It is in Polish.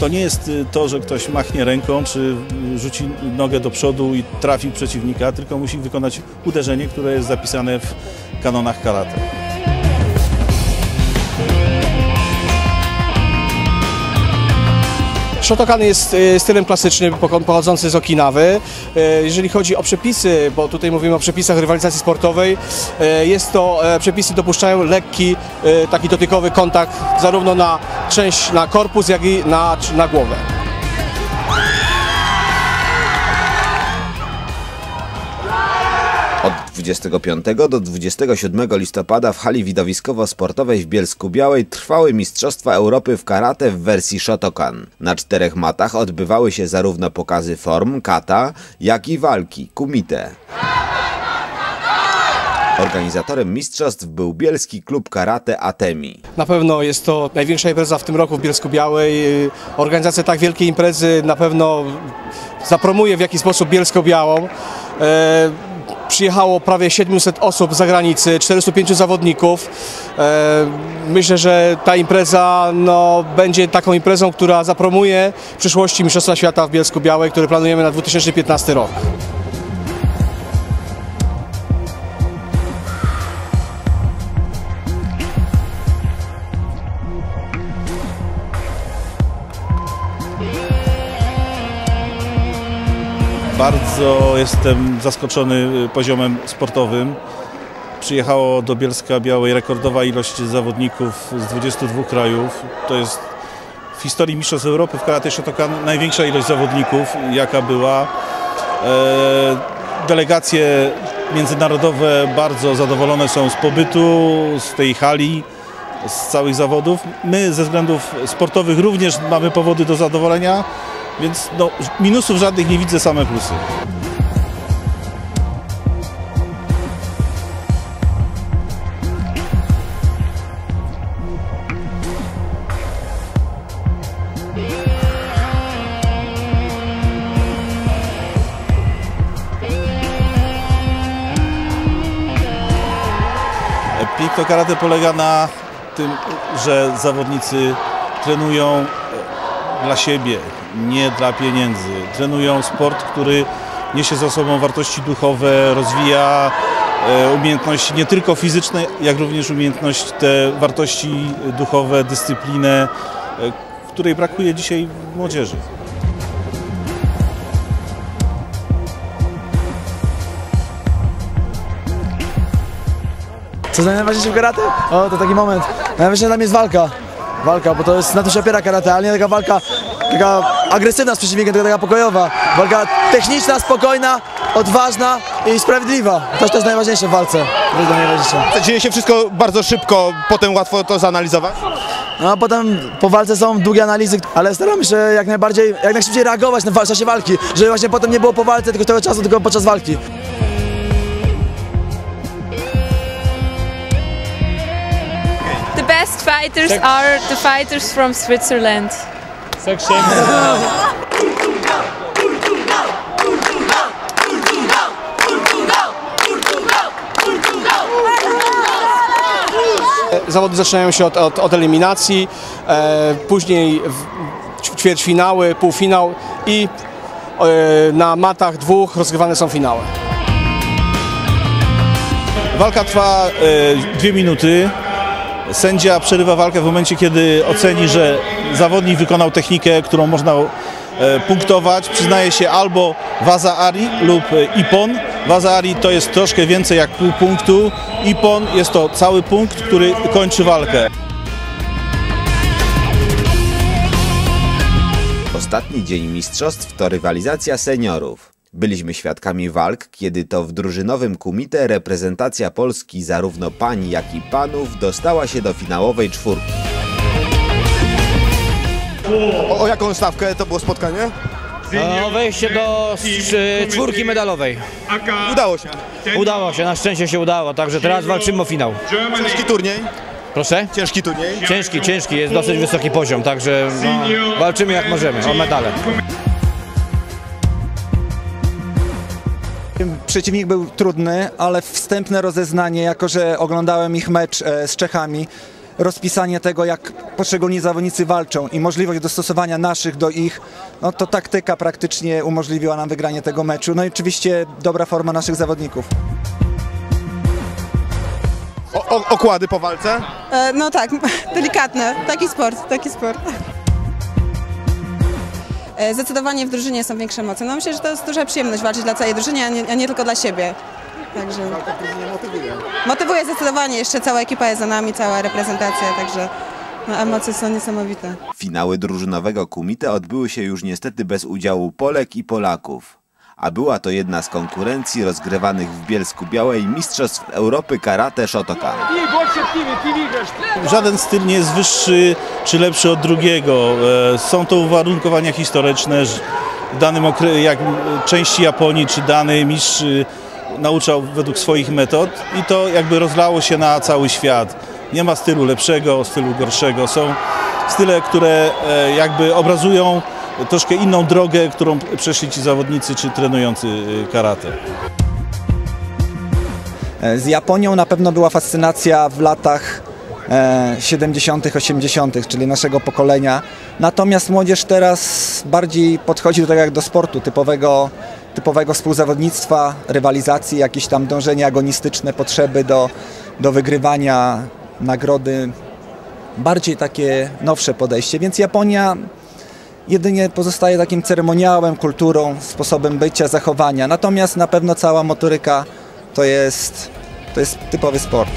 To nie jest y, to, że ktoś machnie ręką, czy y, rzuci nogę do przodu i trafi przeciwnika, tylko musi wykonać uderzenie, które jest zapisane w kanonach karate. Shotokan jest e, stylem klasycznym pochodzący z Okinawy. Jeżeli chodzi o przepisy, bo tutaj mówimy o przepisach rywalizacji sportowej, jest to, e, przepisy dopuszczają lekki, taki dotykowy kontakt zarówno na część, na korpus, jak i na, na głowę. Od 25 do 27 listopada w hali widowiskowo-sportowej w Bielsku Białej trwały Mistrzostwa Europy w karate w wersji Shotokan. Na czterech matach odbywały się zarówno pokazy form, kata, jak i walki, kumite. Organizatorem mistrzostw był bielski klub karate Atemi. Na pewno jest to największa impreza w tym roku w Bielsku Białej. Organizacja tak wielkiej imprezy na pewno zapromuje w jakiś sposób Bielsko-Białą. E, Przyjechało prawie 700 osób z zagranicy, 405 zawodników. E, Myślę, że ta impreza no, będzie taką imprezą, która zapromuje w przyszłości Mistrzostwa Świata w Bielsku Białej, które planujemy na 2015 rok. Bardzo jestem zaskoczony y, poziomem sportowym. Przyjechało do Bielska Białej rekordowa ilość zawodników z 22 krajów. To jest w historii Mistrzostw Europy w karate Shotokan największa ilość zawodników, jaka była. E, Delegacje międzynarodowe bardzo zadowolone są z pobytu, z tej hali, z całych zawodów. My ze względów sportowych również mamy powody do zadowolenia, więc no, minusów żadnych nie widzę, same plusy. Piękno karate polega na tym, że zawodnicy trenują e, dla siebie, nie dla pieniędzy. Trenują sport, który niesie za sobą wartości duchowe, rozwija e, umiejętności nie tylko fizyczne, jak również umiejętność te wartości duchowe, dyscyplinę, e, której brakuje dzisiaj młodzieży. Co jest najważniejsze w karate? O, to taki moment. Najważniejsza dla mnie jest walka. Walka, bo to jest na tym się opiera karate, ale nie taka walka taka agresywna z przeciwnikiem, tylko taka pokojowa. Walka techniczna, spokojna, odważna i sprawiedliwa. To też jest najważniejsze w walce. To jest najważniejsze. Dzieje się wszystko bardzo szybko, potem łatwo to zanalizować. No a potem po walce są długie analizy, ale staramy się jak najbardziej, jak najszybciej reagować na w czasie walki, żeby właśnie potem nie było po walce tylko tego czasu, tylko podczas walki. The best fighters are the fighters from Switzerland. Zawody zaczynają się od, od, od eliminacji, e, później ćwierćfinały, półfinał i e, na matach dwóch rozgrywane są finały. Walka trwa e, dwie minuty. Sędzia przerywa walkę w momencie, kiedy oceni, że zawodnik wykonał technikę, którą można e, punktować. Przyznaje się albo waza ari lub e, ipon. Waza ari to jest troszkę więcej jak pół punktu. Ipon jest to cały punkt, który kończy walkę. Ostatni dzień mistrzostw to rywalizacja seniorów. Byliśmy świadkami walk, kiedy to w drużynowym kumite reprezentacja Polski zarówno pań, jak i panów dostała się do finałowej czwórki. O, o jaką stawkę to było spotkanie? O wejście do czwórki medalowej. Udało się. Udało się, na szczęście się udało, także teraz walczymy o finał. Ciężki turniej. Proszę? Ciężki turniej. Ciężki, ciężki, jest dosyć wysoki poziom, także no, walczymy jak możemy o medale. Przeciwnik był trudny, ale wstępne rozeznanie, jako że oglądałem ich mecz e, z Czechami, rozpisanie tego, jak poszczególni zawodnicy walczą i możliwość dostosowania naszych do ich, no to taktyka praktycznie umożliwiła nam wygranie tego meczu. No i oczywiście dobra forma naszych zawodników. O, o, okłady po walce? E, No tak, delikatne. Taki sport, taki sport. E, Zdecydowanie w drużynie są większe emocje. No myślę, że to jest duża przyjemność walczyć dla całej drużyny, a nie, a nie tylko dla siebie. Także motywuje zdecydowanie. Jeszcze cała ekipa jest za nami, cała reprezentacja, także no, emocje są niesamowite. Finały drużynowego kumite odbyły się już niestety bez udziału Polek i Polaków. A była to jedna z konkurencji rozgrywanych w Bielsku Białej Mistrzostw Europy Karate Shotokan. Żaden styl nie jest wyższy czy lepszy od drugiego. E, Są to uwarunkowania historyczne. W danym okresie, jak części Japonii czy dany mistrz y, nauczał według swoich metod i to jakby rozlało się na cały świat. Nie ma stylu lepszego, stylu gorszego. Są style, które e, jakby obrazują troszkę inną drogę, którą przeszli ci zawodnicy czy trenujący y, karate. E, Z Japonią na pewno była fascynacja w latach e, 70., 80., czyli naszego pokolenia. Natomiast młodzież teraz bardziej podchodzi do tego jak do sportu, typowego, typowego współzawodnictwa, rywalizacji, jakieś tam dążenia agonistyczne, potrzeby do, do wygrywania nagrody. Bardziej takie nowsze podejście, więc Japonia jedynie pozostaje takim ceremoniałem, kulturą, sposobem bycia, zachowania. Natomiast na pewno cała motoryka to jest, to jest typowy sport.